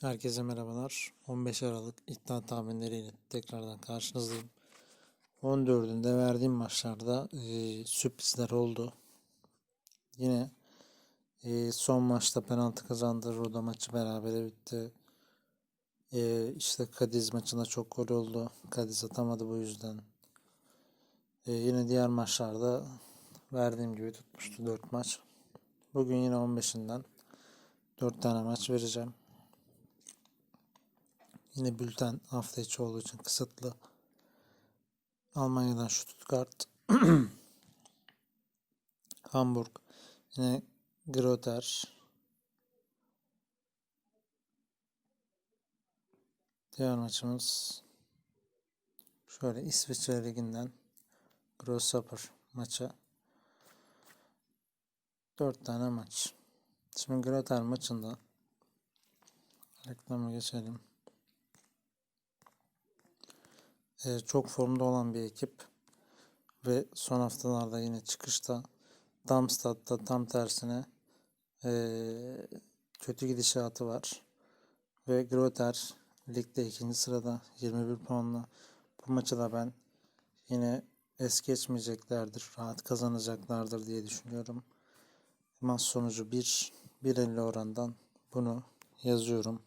Herkese merhabalar. 15 Aralık iddia tahminleriyle tekrardan karşınızdayım. 14'ünde verdiğim maçlarda e, sürprizler oldu. Yine e, son maçta penaltı kazandı. Roda maçı berabere bitti. E, işte Kadiz maçında çok gol oldu. Kadiz atamadı bu yüzden. E, yine diğer maçlarda verdiğim gibi tutmuştu 4 maç. Bugün yine 15'inden 4 tane maç vereceğim. Yine bülten hafta içi olduğu için kısıtlı. Almanya'dan Stuttgart. Hamburg. Yine Groter. Diğer maçımız şöyle İsviçre Ligi'nden Grosshopper maçı. Dört tane maç. Şimdi Groter maçında reklama geçelim. Çok formda olan bir ekip. Ve son haftalarda yine çıkışta Darmstadt'ta tam tersine ee, kötü gidişatı var. Ve Groter ligde ikinci sırada 21 puanla. Bu maçı da ben yine es geçmeyeceklerdir rahat kazanacaklardır diye düşünüyorum. Maç sonucu 1 1.50 orandan bunu yazıyorum.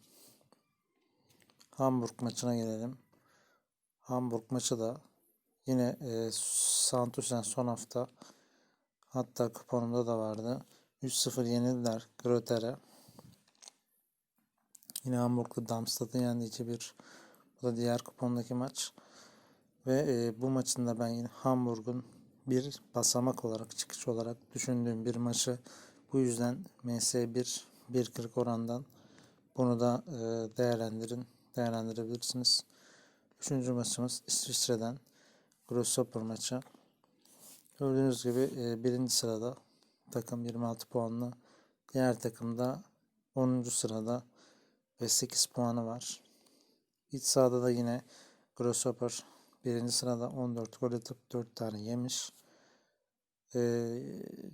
Hamburg maçına gelelim Hamburg maçı da yine e, Santus'un son hafta hatta kuponumda da vardı. 3-0 yenildiler Grotter'e. Yine Hamburg'da Darmstadt'ı yendi 2-1. Bu da diğer kupondaki maç. Ve e, bu maçın da ben yine Hamburg'un bir basamak olarak, çıkış olarak düşündüğüm bir maçı. Bu yüzden MS1 1.40 orandan bunu da e, değerlendirin, değerlendirebilirsiniz. Üçüncü maçımız İsviçre'den Grosshopper maçı. Gördüğünüz gibi e, birinci sırada takım 26 puanlı. Diğer takımda 10. sırada ve 8 puanı var. İç sahada da yine Grosshopper birinci sırada 14 gol atıp 4 tane yemiş. E,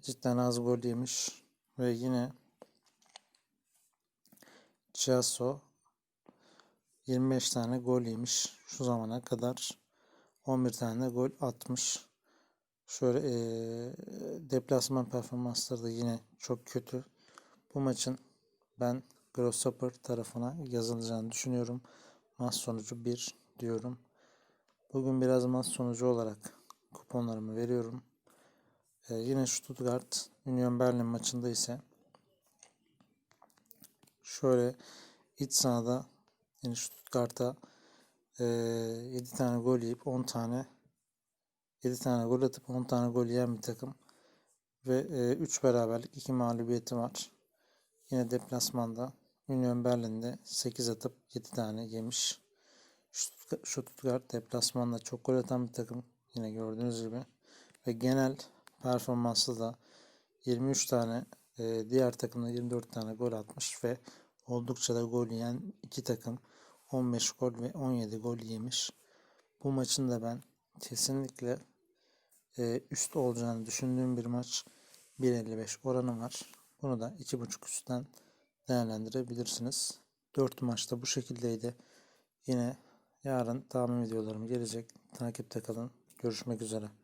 cidden az gol yemiş. Ve yine Chiasso 25 tane gol yemiş şu zamana kadar. 11 tane gol atmış. Şöyle e, deplasman performansları da yine çok kötü. Bu maçın ben Grosshopper tarafına yazılacağını düşünüyorum. Maç sonucu 1 diyorum. Bugün biraz maç sonucu olarak kuponlarımı veriyorum. E, yine Stuttgart Union Berlin maçında ise şöyle iç sahada yani Stuttgart'a e, 7 tane gol yiyip 10 tane 7 tane gol atıp 10 tane gol yiyen bir takım. Ve e, 3 beraberlik 2 mağlubiyeti var. Yine deplasmanda Union Berlin'de 8 atıp 7 tane yemiş. Stuttgart, deplasmanda çok gol atan bir takım. Yine gördüğünüz gibi. Ve genel performansı da 23 tane e, diğer takımda 24 tane gol atmış ve oldukça da gol yiyen iki takım. 15 gol ve 17 gol yemiş. Bu maçın da ben kesinlikle e, üst olacağını düşündüğüm bir maç. 1.55 oranı var. Bunu da 2.5 üstten değerlendirebilirsiniz. 4 maçta bu şekildeydi. Yine yarın tahmin videolarım gelecek. Takipte kalın. Görüşmek üzere.